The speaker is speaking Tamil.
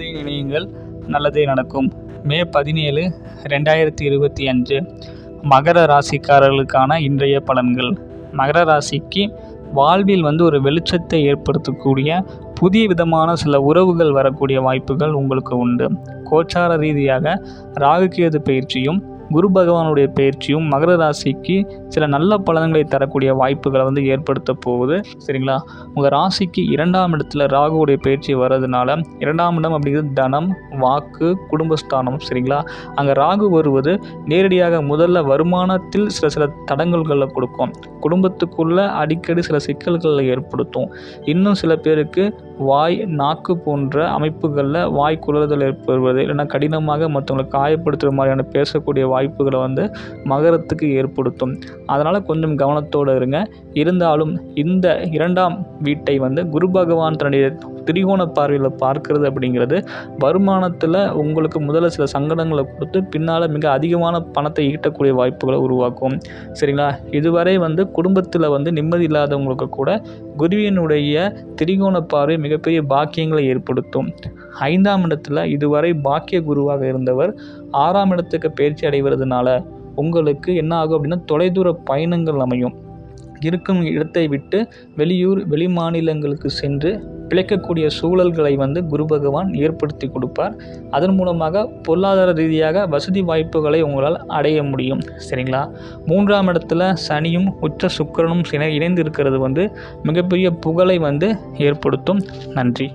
நல்லதை நினையுங்கள் நல்லதே நடக்கும். மே பதினேழு ரெண்டாயிரத்தி இருபத்தி அஞ்சு. மகர ராசிக்காரர்களுக்கான இன்றைய பலன்கள். மகர ராசிக்கு வாழ்வில் வந்து ஒரு வெளிச்சத்தை ஏற்படுத்தக்கூடிய புதிய விதமான சில உறவுகள் வரக்கூடிய வாய்ப்புகள் உங்களுக்கு உண்டு. கோச்சார ரீதியாக ராகுகேது பயிற்சியும் குரு பகவானுடைய பயிற்சியும் மகர ராசிக்கு சில நல்ல பலன்களை தரக்கூடிய வாய்ப்புகளை வந்து ஏற்படுத்த போகுது. சரிங்களா? உங்கள் ராசிக்கு இரண்டாம் இடத்துல ராகுவுடைய பயிற்சி வர்றதுனால இரண்டாம் இடம் அப்படிங்கிறது தனம் வாக்கு குடும்பஸ்தானம். சரிங்களா? அங்கே ராகு வருவது நேரடியாக முதல்ல வருமானத்தில் சில சில தடங்கல்களை கொடுக்கும். குடும்பத்துக்குள்ள அடிக்கடி சில சிக்கல்களை ஏற்படுத்தும். இன்னும் சில பேருக்கு வாய் நாக்கு போன்ற அமைப்புகளில் வாய் குளறுதல் ஏற்படுவது இல்லைன்னா கடினமாக மற்றவங்களை காயப்படுத்துகிற மாதிரியான பேசக்கூடிய வாய் வாய்ப்புகளை வந்து மகரத்துக்கு ஏற்படுத்தும். அதனால் கொஞ்சம் கவனத்தோடு இருங்க. இருந்தாலும் இந்த இரண்டாம் வீட்டை வந்து குரு பகவான் தன்னுடைய திரிகோண பார்வையில் பார்க்கறது அப்படிங்கிறது வருமானத்தில் உங்களுக்கு முதல்ல சில சங்கடங்களை கொடுத்து பின்னால் மிக அதிகமான பணத்தை ஈட்டக்கூடிய வாய்ப்புகளை உருவாக்கும். சரிங்களா? இதுவரை வந்து குடும்பத்தில் வந்து நிம்மதி இல்லாதவங்களுக்கு கூட குருவியனுடைய திரிகோண பார்வை மிகப்பெரிய பாக்கியங்களை ஏற்படுத்தும். ஐந்தாம் இடத்துல இதுவரை பாக்கிய குருவாக இருந்தவர் ஆறாம் இடத்துக்கு பயிற்சி அடைவதுனால உங்களுக்கு என்ன ஆகும் அப்படின்னா தொலைதூர பயணங்கள் அமையும். இருக்கும் இடத்தை விட்டு வெளியூர் வெளி மாநிலங்களுக்கு சென்று பிழைக்கக்கூடிய சூழல்களை வந்து குரு பகவான் ஏற்படுத்தி கொடுப்பார். அதன் மூலமாக பொருளாதார ரீதியாக வசதி வாய்ப்புகளை உங்களால் அடைய முடியும். சரிங்களா? மூன்றாம் இடத்துல சனியும் உச்ச சுக்கிரனும் இணை இணைந்து இருக்கிறது வந்து மிகப்பெரிய புகழை வந்து ஏற்படுத்தும். நன்றி.